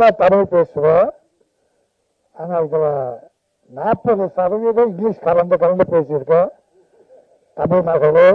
நான் தமிழ் பேசுவோம். ஆனா இதில் நாற்பது சதவீதம் இங்கிலீஷ் கலந்து கலந்து பேசியிருக்கோம். தமிழ் மகளோ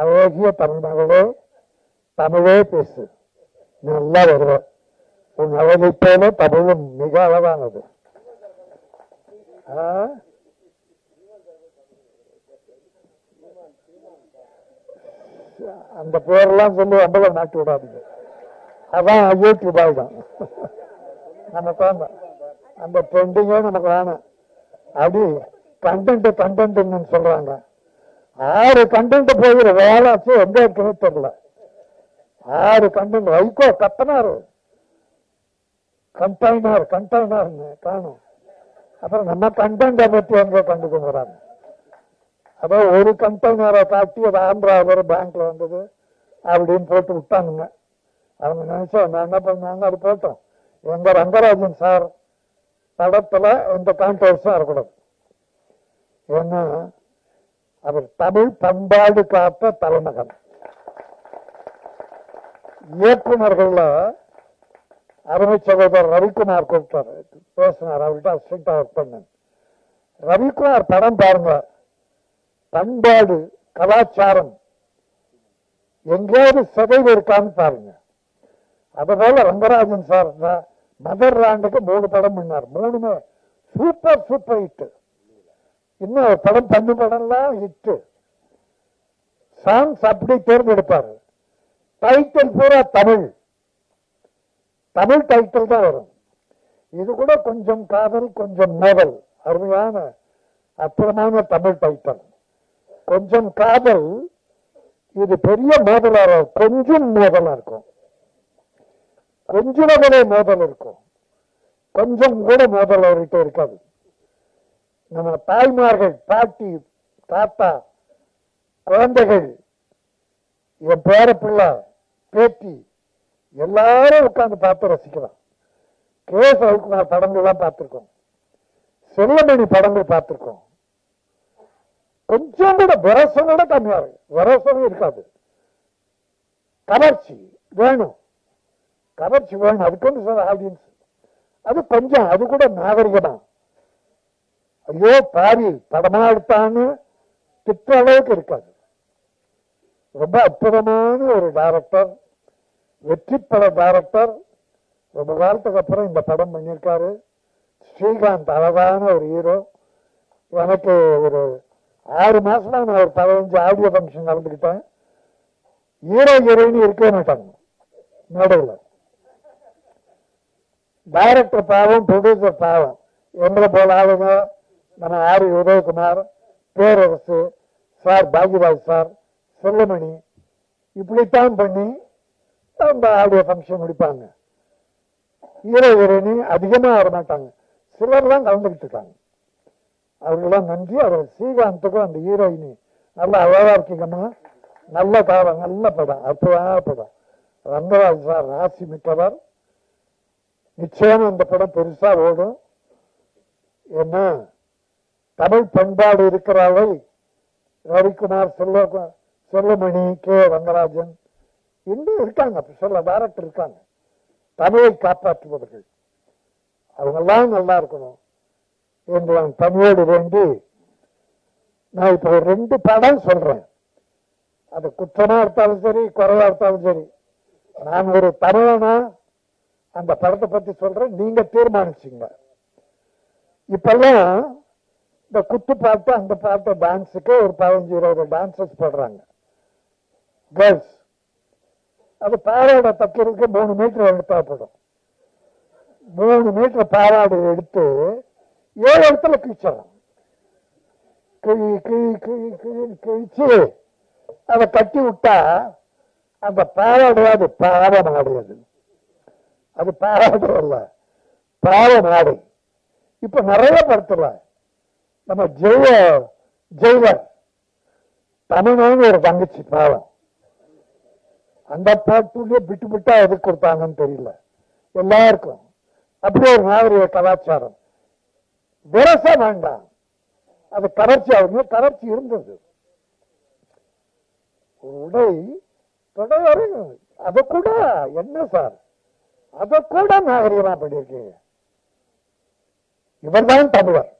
அழகிய தமிழ் மகளோ தமிழே பேசு. நல்லா வருவோம். உன் அழகை போல தமிழும் மிக அழகானது. அந்த பேரெல்லாம் சொல்லி அம்பலம் நாட்டி விடாதீங்க. அதான் யூடியூப் தான் நமக்கு வேண்டாம் அந்த ட்ரெண்டிங்கே நமக்கு வேணாம். அப்படி பன்னெண்டு பன்னெண்டுன்னு சொல்றாங்க. ஆறு பன்னெண்டு போகிற வேலை எந்த இருக்குன்னு தெரியல. ஆறு பன்னெண்டு. வைகோ கப்பனாரு கண்டெய்னர் கண்டெய்னர்னு காணும். அப்புறம் நம்ம கண்டென்ட்டை பத்தி எங்க கண்டுக்குங்கிறாங்க அப்போ ஒரு கண்டெய்னரை காட்டி அது ஆந்திராவில் பேங்க்ல வந்தது. அப்படின்னு போட்டு விட்டானுங்க. அவங்க நினைச்சா நான் என்ன பண்ணாங்க? அது போட்டோம். எங்க ரங்கராஜன் சார் படத்துல இந்த கான்ட்ரவர்ஸும் இருக்கக்கூடாது ஏன்னா அவர் தமிழ் பண்பாடு காத்த தலைநகர் இயக்குநர்கள்ல அருமை சகோதரர் ரவிக்குமார் கொடுத்தார் பேசினார் அவர்கிட்ட அசிஸ்டண்டா ஒர்க் பண்ணேன். ரவிக்குமார் படம் பாருங்க. பண்பாடு கலாச்சாரம் எங்கேயாவது சிதைவு இருக்கான்னு பாருங்க. அதனால ரங்கராஜன் சார். தான் மதர் ராண்டுக்கு மூணு படம் பண்ணார். மூணுமே சூப்பர் சூப்பர் ஹிட் இன்னும் ஒரு படம் தண்ணி படம்லாம் ஹிட் சாங்ஸ் அப்படி தேர்ந்தெடுப்பாரு. டைட்டில் பூரா தமிழ். தமிழ் டைட்டில் தான் வரும். இது கூட கொஞ்சம் காதல் கொஞ்சம் மோதல் அருமையான அற்புதமான தமிழ் டைட்டில் கொஞ்சம் காதல் இது பெரிய மோதலாக இருக்கும். கொஞ்சம் மோதலாக இருக்கும். கொஞ்சினங்களே மோதல் இருக்கும். கொஞ்சம் கூட மோதல் அவர்கிட்ட இருக்காது. நம்ம தாய்மார்கள் பாட்டி தாத்தா குழந்தைகள் என் பேர பிள்ளை பேத்தி எல்லாரும் உட்கார்ந்து பார்த்து ரசிக்கலாம். கேஸ் எஸ் ரவிக்குமார் படங்கள்லாம் பார்த்திருக்கோம். செல்லமணி படங்கள் பார்த்திருக்கோம். கொஞ்சம் கூட விரசனோட கம்மியாக இருக்கு விரசனம் இருக்காது. கவர்ச்சி வேணும். கவர்ச்சி வேணும் அதுக்கு சொன்ன ஆடியன்ஸ். அது கொஞ்சம் அது கூட நாகரிகமா ஐயோ பாரி படமா எடுத்தான்னு திட்ட அளவுக்கு இருக்காது. ரொம்ப அற்புதமான ஒரு டைரக்டர் வெற்றி பட டைரக்டர் ரொம்ப காலத்துக்கு அப்புறம் இந்த படம் பண்ணியிருக்காரு. ஸ்ரீகாந்த் அழகான ஒரு ஹீரோ எனக்கு ஒரு ஆறு மாசமா நான் ஒரு பதினஞ்சு ஆடியோ ஃபங்க்ஷன் நடந்துக்கிட்டேன். ஹீரோ ஹீரோயின் இருக்கவே மாட்டாங்க. நடுவில். டைரக்டர் பாவம் ப்ரொடியூசர் பாவம் எங்களை போல ஆளுங்க நம்ம ஆர் உதயகுமார் பேரரசு சார் பாஜிபாய் சார் செல்லமணி. இப்படித்தான் பண்ணி அந்த ஆடியோ ஃபங்க்ஷன் முடிப்பாங்க. ஹீரோ ஹீரோயினி அதிகமாக வர மாட்டாங்க. சிலர் தான் கலந்துக்கிட்டு இருக்காங்க. அவர்களெல்லாம் நன்றி. அவர் ஸ்ரீகாந்துக்கும் அந்த ஹீரோயினி நல்லா அழகாக இருக்கீங்கம்மா. நல்ல படம் நல்ல படம். அற்புதமான படம் ரங்கராஜ் சார் ராசி மிக்கவர். நிச்சயம் அந்த படம் பெருசா ஓடும். ஏன்னா தமிழ் பண்பாடு இருக்கிறவள் ரவிக்குமார் செல்ல செல்லமணி கே. ரங்கராஜன். இன்னும் இருக்காங்க சொல்ல டேரக்டர் இருக்காங்க. தமிழை காப்பாற்றுபவர்கள். அவங்கெல்லாம் நல்லா இருக்கணும் என்று நான் தமிழோடு வேண்டி நான் இப்போ ஒரு ரெண்டு படம் சொல்றேன். அது குற்றமா எடுத்தாலும் சரி குறைவா எடுத்தாலும் சரி. நான் ஒரு தமிழனா அந்த படத்தை பத்தி சொல்றேன். நீங்க தீர்மானிச்சீங்க. இப்பெல்லாம் இந்த குத்து பாட்டு அந்த பாட்டு டான்ஸுக்கு ஒரு பதினஞ்சு இருபது டான்சஸ் போடுறாங்க. கேர்ள்ஸ் அது பாவாடை தைக்கிறதுக்கு மூணு மீட்டர் எடுத்தாப்படும் மூணு மீட்டர் பாவாடை எடுத்து ஏழு இடத்துல கிழிச்சிடறான் கிழி கிழி கிழி கிழி கிழிச்சு அதை கட்டி விட்டா அந்த பாவாடை அது பாவம் ஆடையது அது பாவாடை அல்ல. பாவ நாடு. இப்ப நிறைய படத்துல நம்ம ஜெய ஜெயிலர் தமிழ்நாடு ஒரு தங்கச்சி பாவம். அந்த பாட்டுலயே விட்டு விட்டா எதுக்கு கொடுத்தாங்கன்னு தெரியல. எல்லாருக்கும். அப்படி ஒரு மாதிரி கலாச்சாரம். விரச வேண்டாம். அது கவர்ச்சி ஆகுங்க கவர்ச்சி இருந்தது. ஒரு உடை தொடர் அது கூட என்ன சார்? அதை கூட நாகரிகமா பண்ணியிருக்கீங்க. இவர்தான் தமிழர்.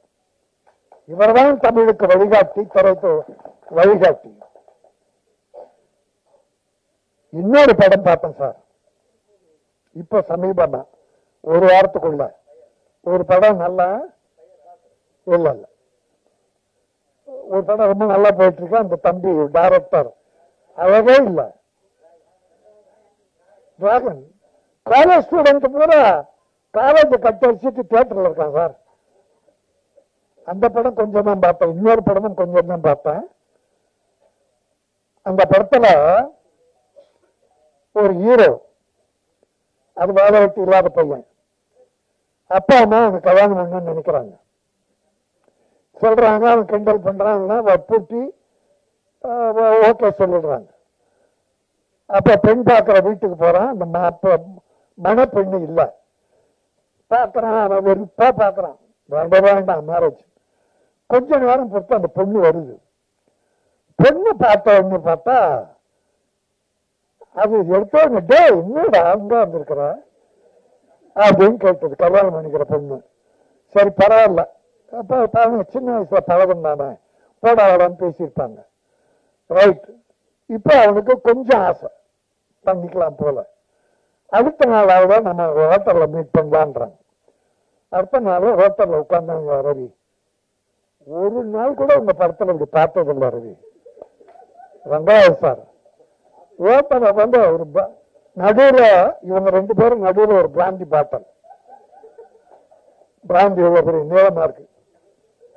இவர்தான் தமிழுக்கு வழிகாட்டி திரைத்து வழிகாட்டி. இன்னொரு படம் பார்த்தேன் சார். இப்ப சமீபமா. ஒரு வாரத்துக்குள்ள. ஒரு படம் நல்லா இல்ல இல்ல. ஒரு படம் ரொம்ப நல்லா போயிட்டு இருக்கு அந்த தம்பி டைரக்டர் அழகே இல்ல. டிராகன் காலேஜ் ஸ்டூடெண்ட் பூரா காலேஜ் கட்ட வச்சுட்டு தியேட்டர்ல இருக்கான் சார். அந்த படம் கொஞ்சம் தான் பார்ப்பேன் இன்னொரு படமும் கொஞ்சம் தான் பார்ப்பேன் அந்த படத்துல ஒரு ஹீரோ அது வேலை இல்லாத பையன். அப்பா அம்மா அவன் கல்யாணம் பண்ணணும்னு நினைக்கிறாங்க. சொல்றாங்க அவன் கிண்டல் பண்றாங்கன்னா வற்புறுத்தி ஓகே சொல்லிடுறாங்க. அப்ப பெண் பார்க்கிற வீட்டுக்கு போறான். அந்த மன அப்ப இல்லை. இல்ல பார்க்கறான் அவன் வெறுப்பா பார்க்கறான் ரொம்ப வேண்டாம் மேரேஜ் கொஞ்ச நேரம் பொறுத்து அந்த பொண்ணு வருது. பொண்ணு பார்த்தவன்னு பார்த்தா அது எடுத்தவங்க டே என்னடா அங்க வந்திருக்கிற? அப்படின்னு கேட்டது. கல்யாணம் பண்ணிக்கிற பொண்ணு. சரி பரவாயில்ல. அப்போ பாருங்க சின்ன வயசுல பழகம் தானே. போடா வாடான்னு பேசியிருப்பாங்க. ரைட் இப்போ அவனுக்கு கொஞ்சம் ஆசை. பண்ணிக்கலாம் போல. அடுத்த நாளாவது நம்ம ஹோட்டலில் மீட் பண்ணலான்றாங்க. அடுத்த நாள் ஹோட்டலில் உட்கார்ந்தாங்க ரவி ஒரு நாள் கூட உங்கள் படத்துல இப்படி பார்த்ததில்ல ரவி ரெண்டாவது சார் ஹோட்டல்ல வந்து ஒரு நடுவில் நடுவுல இவங்க ரெண்டு பேரும் நடுவுல ஒரு பிராந்தி பாட்டல் பிராந்தி எவ்வளோ பெரிய நீளமா இருக்கு.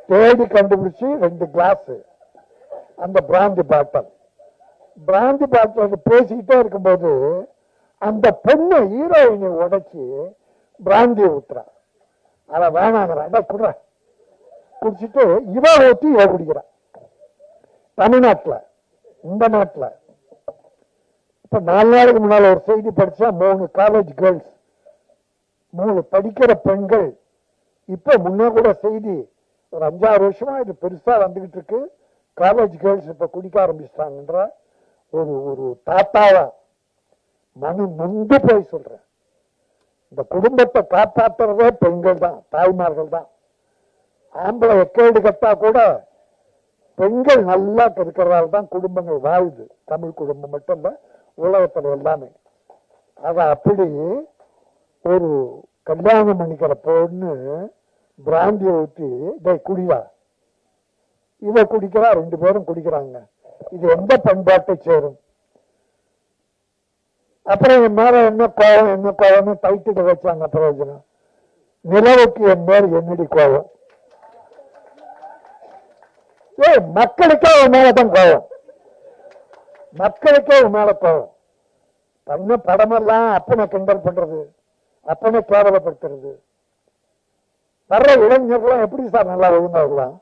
தேடி கண்டுபிடிச்சு ரெண்டு கிளாஸ் அந்த பிராந்தி பாட்டல் பிராந்தி பாட்டில் பேசிக்கிட்டே இருக்கும்போது அந்த பெண்ணை ஹீரோயினை உடைச்சி பிராந்தி ஊத்துறா. அத வேணாங்கிறான் அதை குடுற. குடிச்சிட்டு இவ ஊற்றி இவ குடிக்கிறான் தமிழ்நாட்டில் இந்த நாட்டில். இப்போ நாலு நாளுக்கு முன்னால் ஒரு செய்தி படித்தா மூணு காலேஜ் கேர்ள்ஸ் மூணு படிக்கிற பெண்கள். இப்போ முன்னே கூட செய்தி ஒரு அஞ்சாறு வருஷமா இது பெருசாக வந்துக்கிட்டு இருக்கு. காலேஜ் கேர்ள்ஸ் இப்போ குடிக்க ஆரம்பிச்சிட்டாங்கன்ற ஒரு ஒரு தாத்தாவை நான் நொந்து போய் சொல்றேன். இந்த குடும்பத்தை காப்பாத்துறதே பெண்கள் தான் தாய்மார்கள் தான். ஆம்பளை எக்கேடு கட்டா கூட பெண்கள் நல்லா இருக்கிறதால தான் குடும்பங்கள் வாழுது. தமிழ் குடும்பம் மட்டும் இல்ல உலகத்துல எல்லாமே. அத அப்படி ஒரு கல்யாணம் பண்ணிக்கிற பொண்ணு பிராந்திய ஊத்தி இதை குடிவா இவ குடிக்கிறா ரெண்டு பேரும் குடிக்கிறாங்க. இது எந்த பண்பாட்டை சேரும்? அப்புறம் என் மேல என்ன கோவம் என்ன கோவம்னு டைட்டில் வச்சாங்க பிரயோஜனம். நிலவுக்கு என் மேல் என்னடி கோவம்? ஏ மக்களுக்கே உன் மேலதான் கோவம். மக்களுக்கே உன் மேல கோவம். பண்ண படமெல்லாம் அப்பனை கிண்டல் பண்றது அப்பனை கேவலப்படுத்துறது. வர்ற இளைஞர்கள்லாம் எப்படி சார் நல்லா ஒழுங்கா வருவான்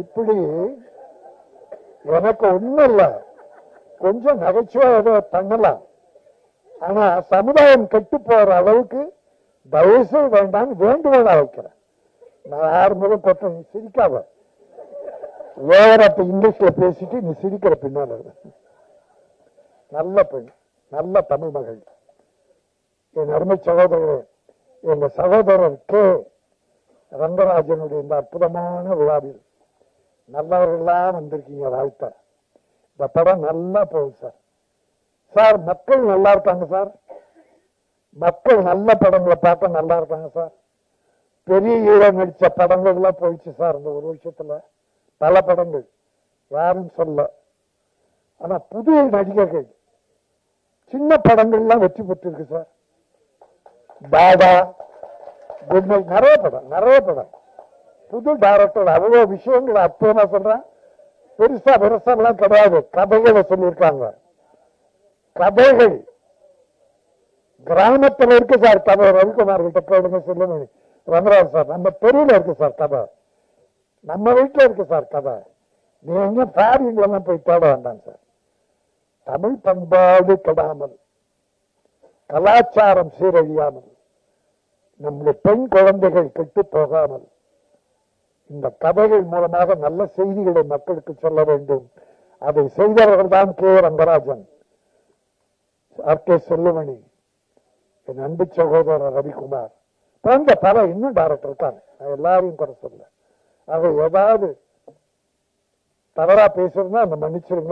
இப்படி எனக்கு ஒண்ணும் இல்லை கொஞ்சம் நகைச்சுவை ஏதோ பண்ணலாம். ஆனா சமுதாயம் கெட்டு போற அளவுக்கு தயவுசெய்து வேண்டாம்னு வேண்டுகோளா வைக்கிறேன் நான் யார் முதல் கொட்ட நீ சிரிக்காத. வேற இப்ப இங்கிலீஷ்ல பேசிட்டு நீ சிரிக்கிற பின்னால நல்ல பெண் நல்ல தமிழ் மகள். என் அருமை சகோதரர் எங்க சகோதரர் கே. ரங்கராஜனுடைய இந்த அற்புதமான விழாவில் நல்லவர்களாக வந்திருக்கீங்க வாழ்த்த. இந்த படம் நல்லா போகுது சார். சார் மக்கள் நல்லா இருப்பாங்க சார். மக்கள் நல்ல படங்களை பார்த்தா நல்லா இருப்பாங்க சார். பெரிய ஹீரோ நடிச்ச படங்கள் எல்லாம் போயிடுச்சு சார் இந்த ஒரு வருஷத்துல. பல படங்கள். யாரும் சொல்ல. ஆனா புதிய நடிகர்கள். சின்ன படங்கள்லாம் வெற்றி பெற்றிருக்கு சார். பாடா குட் நிறைய படம் நிறைய படம். புது டைரக்டர் அவ்வளவு விஷயங்கள் அற்புதமா சொல்றேன். பெருசா பெருசா எல்லாம் கிடையாது. கதைகளை சொல்லியிருக்காங்க. கதைகள். கிராமத்துல இருக்கு சார் கதை. ரவிக்குமார் கிட்ட கேளுங்க சொல்லுங்க. ரங்கராஜ் சார் நம்ம தெருவில் இருக்கு சார் கதை. நம்ம வீட்டுல இருக்கு சார் கதை. நீ எங்க ஃபாரின்ல போய் தேட வேண்டாம் சார். தமிழ் பண்பாடு கெடாமல் கலாச்சாரம் சீரழியாமல் நம்முடைய பெண் குழந்தைகள் கெட்டு போகாமல் இந்த கதைகள் மூலமாக நல்ல செய்திகளை மக்களுக்கு சொல்ல வேண்டும். அதை செய்தவர்கள் தான் கே ரங்கராஜன். ஆர் கே என் அன்பு சகோதரர் ரவிக்குமார். பிறந்த பல இன்னும் டைரக்டர் தான். நான் எல்லாரையும் குறை சொல்ல. அதை ஏதாவது தவறா பேசுறதுன்னா அந்த மன்னிச்சிருங்க.